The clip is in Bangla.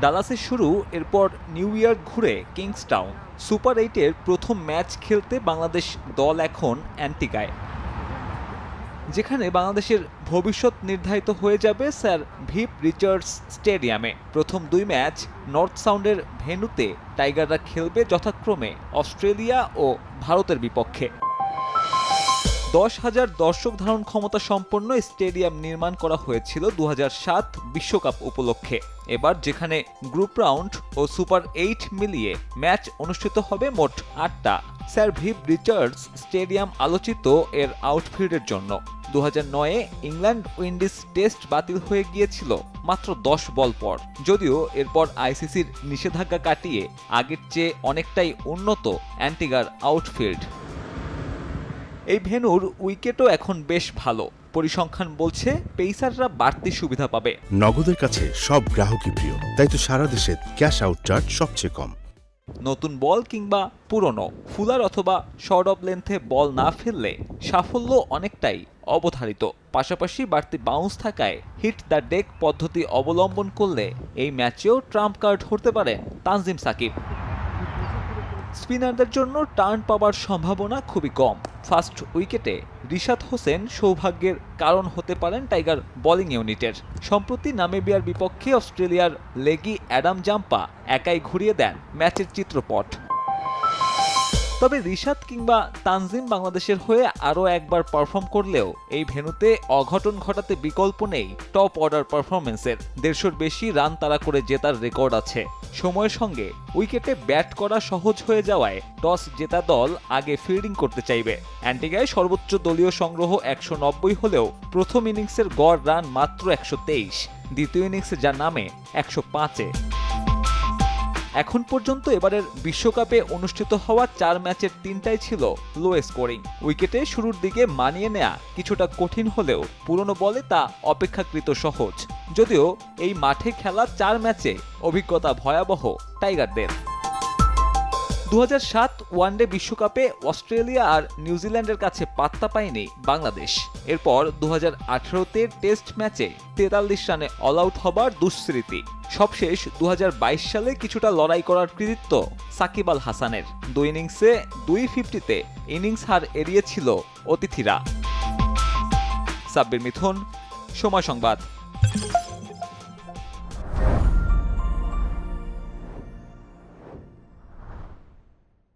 ডালাসে শুরু, এরপর নিউ ইয়র্ক ঘুরে কিংসটাউন। সুপার এইটের প্রথম ম্যাচ খেলতে বাংলাদেশ দল এখন অ্যান্টিগায় যেখানে বাংলাদেশের ভবিষ্যৎ নির্ধারিত হয়ে যাবে স্যার ভিপ রিচার্ডস স্টেডিয়ামে। প্রথম দুই ম্যাচ নর্থ সাউন্ডের ভেন্যুতে টাইগাররা খেলবে যথাক্রমে অস্ট্রেলিয়া ও ভারতের বিপক্ষে। দশ হাজার দর্শক ধারণ ক্ষমতা সম্পন্ন স্টেডিয়াম নির্মাণ করা হয়েছিল দু বিশ্বকাপ উপলক্ষে। এবার যেখানে গ্রুপ রাউন্ড ও সুপার এইট মিলিয়ে ম্যাচ অনুষ্ঠিত হবে মোট আটটা। স্যার ভিভ রিচার্ডস স্টেডিয়াম আলোচিত এর আউটফিল্ডের জন্য। দু হাজার নয়ে ইংল্যান্ড উইন্ডিজ টেস্ট বাতিল হয়ে গিয়েছিল মাত্র দশ বল পর। যদিও এরপর আইসিসির নিষেধাজ্ঞা কাটিয়ে আগের চেয়ে অনেকটাই উন্নত অ্যান্টিগার আউটফিল্ড। এই ভেনুর উইকেটও এখন বেশ ভালো। পরিসংখ্যান বলছে পেসাররা বাড়তি সুবিধা পাবে। নগদের কাছে সব গ্রাহকই প্রিয় তাই তো সারা দেশে ক্যাশ আউট চার্জ সবচেয়ে কম। নতুন বল কিংবা পুরনো ফুলার অথবা শর্ট অফ লেন্থে বল না ফেললে সাফল্য অনেকটাই অবধারিত। পাশাপাশি বাড়তি বাউন্স থাকায় হিট দ্য ডেক পদ্ধতি অবলম্বন করলে এই ম্যাচেও ট্রাম্প কার্ড হতে পারে তানজিম সাকিব। স্পিনারদের জন্য টার্ন পাওয়ার সম্ভাবনা খুবই কম। ফার্স্ট উইকেটে রিশাদ হোসেন সৌভাগ্যের কারণ হতে পারেন টাইগার বোলিং ইউনিটের। সম্প্রতি নামিবিয়ার বিপক্ষে অস্ট্রেলিয়ার লেগি অ্যাডাম জাম্পা একাই ঘুরিয়ে দেন ম্যাচের চিত্রপট। তবে রিশাদ কিংবা তানজিম বাংলাদেশের হয়ে আরও একবার পারফর্ম করলেও এই ভেন্যুতে অঘটন ঘটাতে বিকল্প নেই টপ অর্ডার পারফরমেন্সের দেড়শোর বেশি রান তারা করে জেতার রেকর্ড আছে। সময়ের সঙ্গে উইকেটে ব্যাট করা সহজ হয়ে যাওয়ায় টস জেতা দল আগে ফিল্ডিং করতে চাইবে। অ্যান্টিগায় সর্বোচ্চ দলীয় সংগ্রহ একশো নব্বই হলেও প্রথম ইনিংসের গড় রান মাত্র একশো তেইশ। দ্বিতীয় ইনিংসে যা নামে একশো পাঁচে। এখন পর্যন্ত এবারের বিশ্বকাপে অনুষ্ঠিত হওয়া চার ম্যাচের তিনটাই ছিল লো স্কোরিং উইকেটে শুরুর দিকে মানিয়ে নেয়া কিছুটা কঠিন হলেও পুরনো বলে তা অপেক্ষাকৃত সহজ। যদিও এই মাঠে খেলা চার ম্যাচে অভিজ্ঞতা ভয়াবহ টাইগারদের। দু হাজার সাত ওয়ানডে বিশ্বকাপে অস্ট্রেলিয়া আর নিউজিল্যান্ডের কাছে পাত্তা পায়নি বাংলাদেশ। এরপর দু তে টেস্ট ম্যাচে তেতাল্লিশ রানে অল আউট হবার দুঃস্মৃতি। সবশেষ দু হাজার বাইশ সালে কিছুটা লড়াই করার কৃতিত্ব সাকিব আল হাসানের। দুই ইনিংসে দুই ফিফটিতে ইনিংস হার এড়িয়েছিল অতিথিরা। সাব্বির মিথুন, সময় সংবাদ।